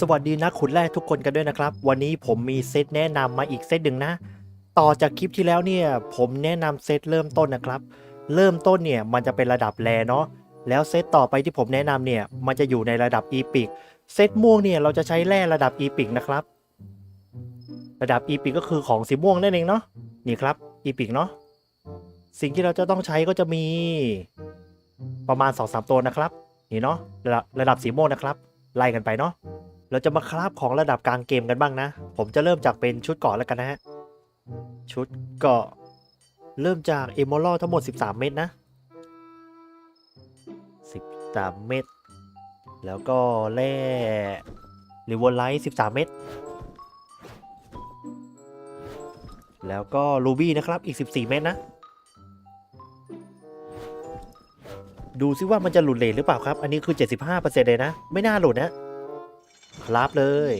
สวัสดีนะขุนแรกทุกคนกันด้วยนะครับ วันนี้ผมมีเซตแนะนำมาอีกเซตหนึ่งนะ ต่อจากคลิปที่แล้วเนี่ย ผมแนะนำเซตเริ่มต้นนะครับ เริ่มต้นเนี่ยมันจะเป็นระดับแรเนาะแล้วเซตต่อไปที่ผมแนะนำเนี่ยมันจะอยู่ในระดับอีพิกเซตม่วงเนี่ยเราจะใช้แร่ระดับอีพิกนะครับ ระดับอีพิกก็คือของสีม่วงนั่นเองเนาะนี่ครับอีพิกเนาะสิ่งที่เราจะต้องใช้ก็จะมีประมาณ2อสตัวนะครับ นี่เนาะระดับระดับสีม่วงนะครับ ไล่กันไปเนาะ เราจะมาคราฟของระดับกลางเกมกันบ้างนะ ผมจะเริ่มจากเป็นชุดเกาะแล้วกันนะฮะ ชุดเกาะเริ่มจากเอมอลทั้งหมด 13 เม็ดนะ 13 เม็ด แล้วก็แร่ลิวอไลท์ 13 เม็ด แล้วก็รูบี้นะครับ อีก 14 เม็ดนะ ดูซิว่ามันจะหลุดเลทหรือเปล่าครับ อันนี้คือ 75%เลยนะ ไม่น่าหลุดนะ รับเลย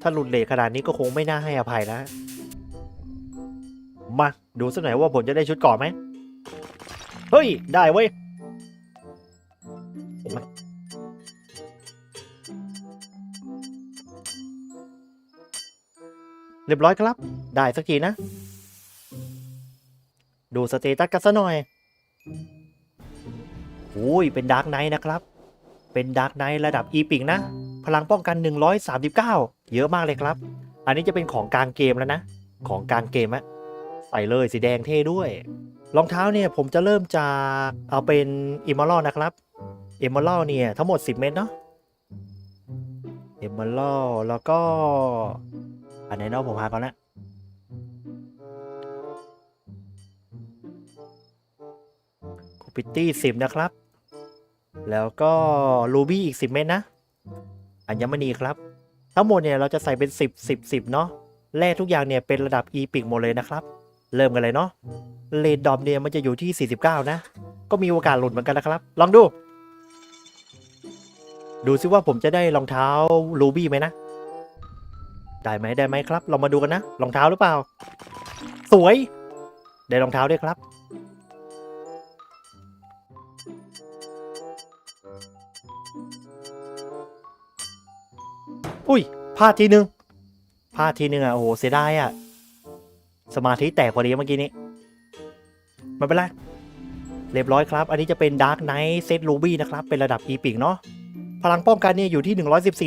ถ้าหลุดเลทขนาดนี้ก็คงไม่น่าให้อภัยนะ มา ดูสักหน่อยว่าผมจะได้ชุดก่อนไหม เฮ้ย ได้เว้ยเรียบร้อยครับ ได้สักทีนะ ดูสเตตัสกันซะหน่อยอุ้ยเป็นดาร์กไนท์นะครับ เป็นดาร์กไนท์ระดับอีปิงนะ พลังป้องกัน 139 เยอะมากเลยครับ อันนี้จะเป็นของกลางเกมแล้วนะ ของกลางเกมอะใส่เลยสีแดงเท่ด้วย รองเท้าเนี่ยผมจะเริ่มจากเอาเป็นอิมมอลนะครับอิมมอลเนี่ยทั้งหมด 10 เม็ดเนาะอิมมอลแล้วก็ อันไหนเนาะผมหาก่อนนะคูปิตี้สิบนะครับ แล้วก็รูบี้อีก 10 เม็ดนะ อัญมณีครับ ทั้งหมดเนี่ยเราจะใส่เป็น 10 10 10 เนาะแร่ทุกอย่างเนี่ยเป็นระดับ e ปิกหมดเลยนะครับ เริ่มกันเลยเนาะเลดดอมเนี่ยมันจะอยู่ที่ 49 นะ ก็มีโอกาสหลุดเหมือนกันนะครับ ลองดู ดูซิว่าผมจะได้รองเท้ารูบี้ไหมนะ ได้ไหมได้ไหมครับ เรามาดูกันนะรองเท้าหรือเปล่า สวย ได้รองเท้าด้วยครับ อุ้ยพลาดทีนึงพลาดทีนึงอะโอ้โหเสียดายอะ สมาธิแตกพอดีเมื่อกี้นี้ไม่เป็นไรเรียบร้อยครับ อันนี้จะเป็น Dark Knight Set Ruby นะครับ เป็นระดับ e p i c เนาะ พลังป้องกันเนี่ยอยู่ที่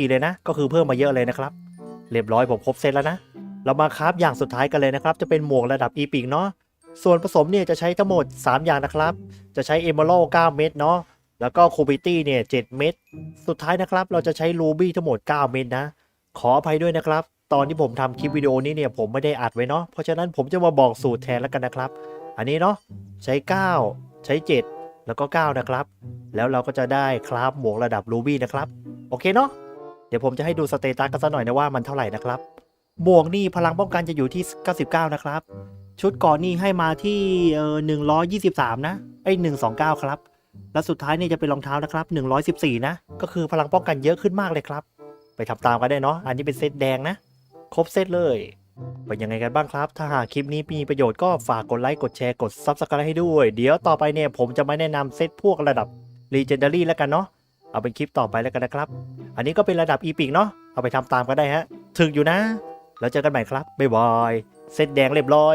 114 เลยนะ ก็คือเพิ่มมาเยอะเลยนะครับ เรียบร้อยผมครบเซตแล้วนะ เรามาคราฟอย่างสุดท้ายกันเลยนะครับ จะเป็นหมวกระดับ e p i c เนาะ ส่วนผสมเนี่ยจะใช้ทั้งหมด 3 อย่างนะครับ จะใช้ Emerald 9 เม็ดเนาะ แล้วก็ c u b i t y เนี่ย7เม็ดสุดท้ายนะครับ เราจะใช้ Ruby ทั้งหมด 9 เม็ดนะ ขออภัยด้วยนะครับ ตอนที่ผมทำคลิปวิดีโอนี้เนี่ยผมไม่ได้อัดไว้เนาะเพราะฉะนั้นผมจะมาบอกสูตรแทนแล้วกันนะครับ อันนี้เนาะใช้ 9 ใช้ 7 แล้วก็ 9 นะครับ แล้วเราก็จะได้คราฟหมวกระดับ Ruby นะครับ โอเคเนาะเดี๋ยวผมจะให้ดูสเตตัสกันสักหน่อยนะว่ามันเท่าไหร่นะครับหมวกนี่พลังป้องกันจะอยู่ที่ 99 นะครับ ชุดก่อนนี่ให้มาที่เอ่อ123 นะไอ้129 ครับ และสุดท้ายนี่จะเป็นรองเท้านะครับ 114 นะ ก็คือพลังป้องกันเยอะขึ้นมากเลยครับ ไปทำตามกันได้เนาะ อันนี้เป็นเซตแดงนะ ครบเซตเลย เป็นยังไงกันบ้างครับ ถ้าหากคลิปนี้มีประโยชน์ก็ฝากกดไลค์ กดแชร์ กด Subscribe ให้ด้วย เดี๋ยวต่อไปเนี่ยผมจะมาแนะนำเซตพวกระดับ Legendary แล้วกันเนาะ เอาเป็นคลิปต่อไปแล้วกันนะครับ อันนี้ก็เป็นระดับ e p i c เนาะ เอาไปทำตามกันได้ฮะ ถึกอยู่นะ แล้วเจอกันใหม่ครับ บ๊ายบาย เซตแดงเรียบร้อย